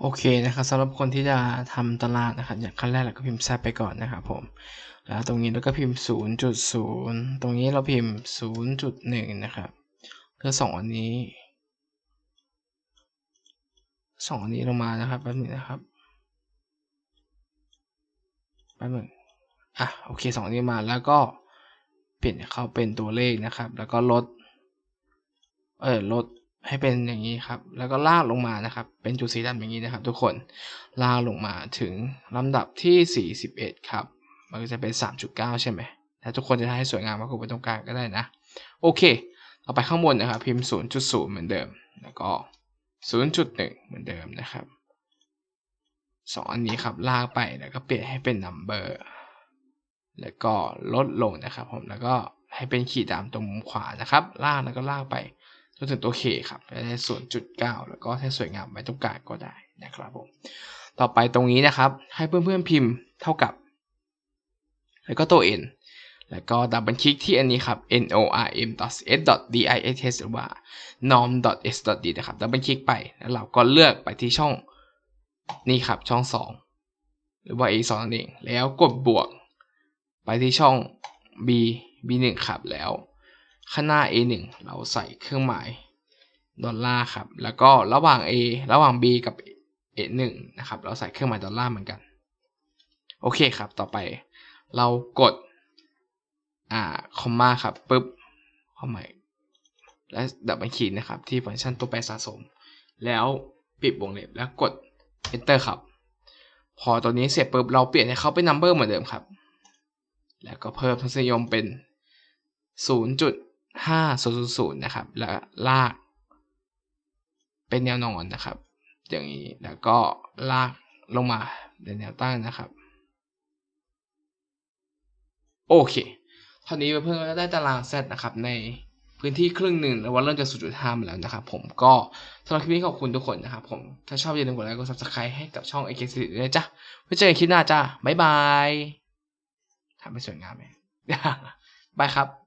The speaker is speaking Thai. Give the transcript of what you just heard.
โอเคนะครับสำหรับคนที่จะทำตารางนะครับอย่างขั้นแรกเราก็พิมพ์แซไปก่อนนะครับผมแล้วตรงนี้เราก็พิมพ์ 0.0 ตรงนี้เราพิมพ์ 0.1 นะครับเพื่อส่งอันนี้ส่งอันนี้ลงมานะครับแป๊บนึงนะครับแป๊บหนึงอะโอเคส่งอันนี้มาแล้วก็เปลี่ยนเข้าเป็นตัวเลขนะครับ แล้วก็ลดเออลด ให้เป็นอย่างนี้ครับ แล้วก็ลากลงมานะครับ เป็นจุดสีดำอย่างนี้นะครับ ทุกคน ลากลงมาถึงลำดับที่ 41 ครับ มันก็จะเป็น 3.9 ใช่ไหมถ้าทุกคนจะทำให้สวยงามมากกว่าตรงกลางก็ได้นะ โอเคต่อไปข้างบนนะครับ พิมพ์ 0.0 เหมือนเดิม แล้วก็ 0.1 เหมือนเดิมนะครับสองอันนี้ครับ ลากไปแล้วก็เปลี่ยนให้เป็น number แล้วก็ลดลงนะครับผม แล้วก็ให้เป็นขีดดำตรงมุมขวานะครับ ลากแล้วก็ลากไป จนถึงตัว K ครับได้ส่วนจุดเก้าแล้วก็ให้สวยงามไว้ตรงกลางก็ได้นะครับผมต่อไปตรงนี้นะครับ ให้เพื่อนๆพิมพ์เท่ากับ แล้วก็ตัว n แล้วก็ดับเบิลคลิกที่อันนี้ครับ norm s dis หรือว่า norm s d นะครับดับเบิลคลิกไปแล้วเราก็เลือกไปที่ช่องนี่ครับช่อง 2 หรือว่า a 2นั่นเอง แล้วกดบวก ไปที่ช่อง b b 1ครับแล้ว ข้างหน้า a 1เราใส่เครื่องหมายดอลลาร์ครับ แล้วก็ระหว่าง a ระหว่าง b กับ a 1นะครับ เราใส่เครื่องหมายดอลลาร์เหมือนกัน โอเคครับ ต่อไปเรากด อ่า คอมมาครับปุ๊บคอมหมายและดับเบิลคีย์นะครับ ที่ฟังก์ชันตัวแปรสะสม แล้วปิดวงเล็บแล้วกด enter ครับ พอตัวนี้เสร็จปุ๊บเราเปลี่ยนให้เขาเป็น number เหมือนเดิมครับ แล้วก็เพิ่มทศนิยมเป็น 0.5000นะครับ แล้วลาก เป็นแนวนอนนะครับ อย่างนี้แล้วก็ลากลงมาในแนวตั้งนะครับ โอเคเท่านี้เพื่อนๆก็ได้ตารางเซตนะครับในพื้นที่ครึ่งหนึ่งแล้วว่าเริ่มจะ0.5มาแล้วนะครับผมก็สำหรับคลิปนี้ขอบคุณทุกคนนะครับผมถ้าชอบอย่าลืมกดไลค์กด subscribe ให้กับช่อง AK City ด้วยจ้ะไว้เจอกันคลิปหน้าจ้าบ๊ายบายทำให้สวยงามไหมบายครับ